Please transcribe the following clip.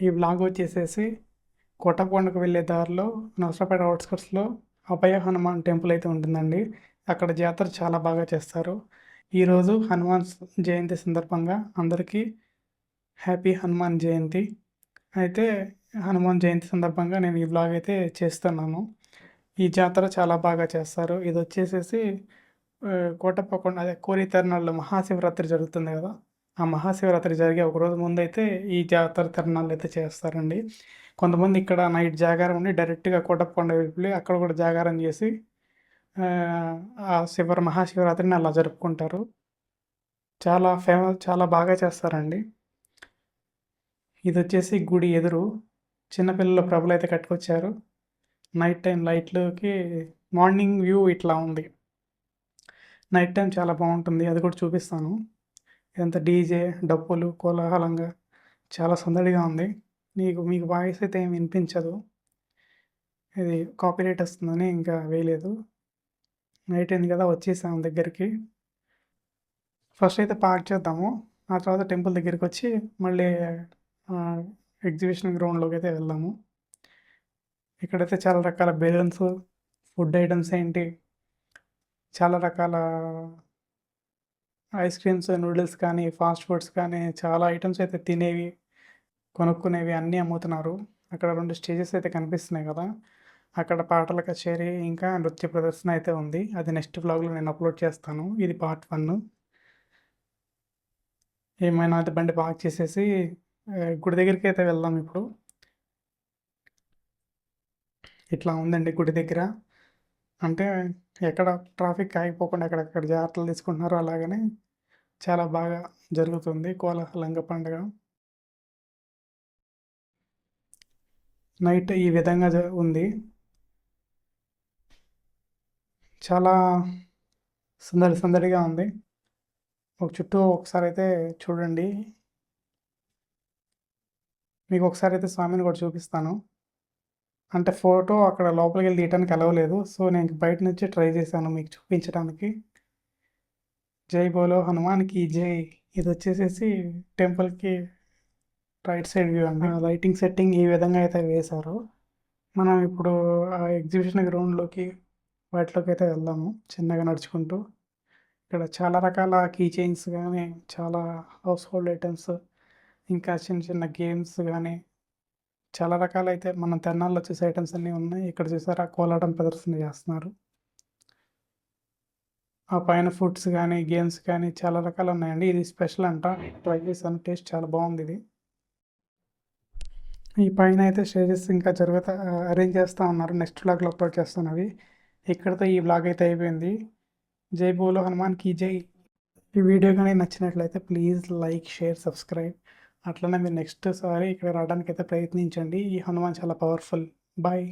ఈ బ్లాగ్ వచ్చేసేసి కోటకొండకు వెళ్ళే దారిలో నరసరావుపేట అవుట్స్కట్స్లో అభయ హనుమాన్ టెంపుల్ అయితే ఉంటుందండి. అక్కడ జాతర చాలా బాగా చేస్తారు. ఈరోజు హనుమాన్ జయంతి సందర్భంగా అందరికీ హ్యాపీ హనుమాన్ జయంతి. అయితే హనుమాన్ జయంతి సందర్భంగా నేను ఈ బ్లాగ్ అయితే చేస్తున్నాను. ఈ జాతర చాలా బాగా చేస్తారు. ఇది వచ్చేసేసి కోటప్పకొండ అదే కోరి తిరణాల్లో మహాశివరాత్రి జరుగుతుంది కదా. ఆ మహాశివరాత్రి జరిగే ఒక రోజు ముందైతే ఈ జాతర తిరణాలు అయితే చేస్తారండి. కొంతమంది ఇక్కడ నైట్ జాగారం ఉండి డైరెక్ట్గా కోటప్పకొండ వెళ్ళి అక్కడ కూడా జాగారం చేసి ఆ, శివర మహాశివరాత్రిని అలా జరుపుకుంటారు. చాలా ఫేమస్ చాలా బాగా చేస్తారండి. ఇది వచ్చేసి గుడి ఎదురు చిన్నపిల్లల ప్రభులు అయితే కట్టుకొచ్చారు. నైట్ టైం లైట్లోకి మార్నింగ్ వ్యూ ఇట్లా ఉంది. నైట్ టైం చాలా బాగుంటుంది అది కూడా చూపిస్తాను. ఇదంతా డీజే డప్పులు కోలాహలంగా చాలా సందడిగా ఉంది. నీకు మీకు వాయిస్ అయితే ఏమి వినిపించదు. ఇది కాపీరైట్ వస్తుందని ఇంకా వేయలేదు. నైట్ అయింది కదా వచ్చేసాము దగ్గరికి. ఫస్ట్ అయితే పార్క్ చేద్దాము. ఆ తర్వాత టెంపుల్ దగ్గరికి వచ్చి మళ్ళీ ఎగ్జిబిషన్ గ్రౌండ్లోకి అయితే వెళ్దాము. ఇక్కడైతే చాలా రకాల బెలూన్స్ ఫుడ్ ఐటమ్స్ ఏంటి? చాలా రకాల ఐస్ క్రీమ్స్ నూడిల్స్ కానీ ఫాస్ట్ ఫుడ్స్ కానీ చాలా ఐటమ్స్ అయితే తినేవి కొనుక్కునేవి అన్నీ అమ్ముతున్నారు. అక్కడ రెండు స్టేజెస్ అయితే కనిపిస్తున్నాయి కదా. అక్కడ పాటల కచేరీ ఇంకా నృత్య ప్రదర్శన అయితే ఉంది. అది నెక్స్ట్ వ్లాగ్లో నేను అప్లోడ్ చేస్తాను. ఇది పార్ట్ వన్ ఏమైనా అది బండి పార్క్ చేసేసి గుడి దగ్గరికి అయితే వెళ్దాం ఇప్పుడు. ఇట్లా ఉందండి గుడి దగ్గర. అంటే ఎక్కడ ట్రాఫిక్ ఆగిపోకుండా ఎక్కడెక్కడ జాగ్రత్తలు తీసుకుంటున్నారో అలాగనే చాలా బాగా జరుగుతుంది కోలాహలంగా పండుగ. నైట్ ఈ విధంగా జ- ఉంది. చాలా సందడి సందడిగా ఉంది. ఒక చుట్టూ ఒకసారి అయితే చూడండి. మీకు ఒకసారి అయితే స్వామిని కూడా చూపిస్తాను. అంటే ఫోటో అక్కడ లోపలికి వెళ్ళి తీయటానికి అలవలేదు సో నేను బయట నుంచి ట్రై చేశాను మీకు చూపించడానికి జై బోలో హనుమాన్కి జై. ఇది వచ్చేసేసి టెంపుల్కి రైట్ సైడ్ వ్యూ అండి. లైటింగ్ సెట్టింగ్ ఈ విధంగా అయితే వేశారు. మనం ఇప్పుడు ఆ ఎగ్జిబిషన్ గ్రౌండ్లోకి వాటిలోకి అయితే వెళ్దాము చిన్నగా నడుచుకుంటూ. ఇక్కడ చాలా రకాల కీ చైన్స్ కానీ చాలా హౌస్ హోల్డ్ ఐటమ్స్ ఇంకా చిన్న చిన్న గేమ్స్ కానీ చాలా రకాలైతే మన తెన్నాల్లో చూసే ఐటమ్స్ అన్నీ ఉన్నాయి. ఇక్కడ చూసారా? కోలాటం ప్రదర్శన చేస్తున్నారు. ఆ పైన ఫుడ్స్ కానీ గేమ్స్ కానీ చాలా రకాలు ఉన్నాయండి. ఇది స్పెషల్ అంట. ట్రై చేశాను. టేస్ట్ చాలా బాగుంది ఇది. ఈ పైన అయితే స్టేజెస్ ఇంకా జరుగుతా అరేంజ్ చేస్తూ ఉన్నారు. నెక్స్ట్ బ్లాగ్లో అప్లోడ్ చేస్తాను అవి. ఇక్కడితో ఈ బ్లాగ్ అయితే అయిపోయింది. జై బోలో హనుమాన్కి జై. ఈ వీడియో కానీ నచ్చినట్లయితే ప్లీజ్ లైక్ షేర్ సబ్స్క్రైబ్ అట్లనే మీరు నెక్స్ట్ సారి ఇక్కడ రావడానికి అయితే ప్రయత్నించండి. ఈ హనుమాన్ చాలా పవర్ఫుల్ బాయ్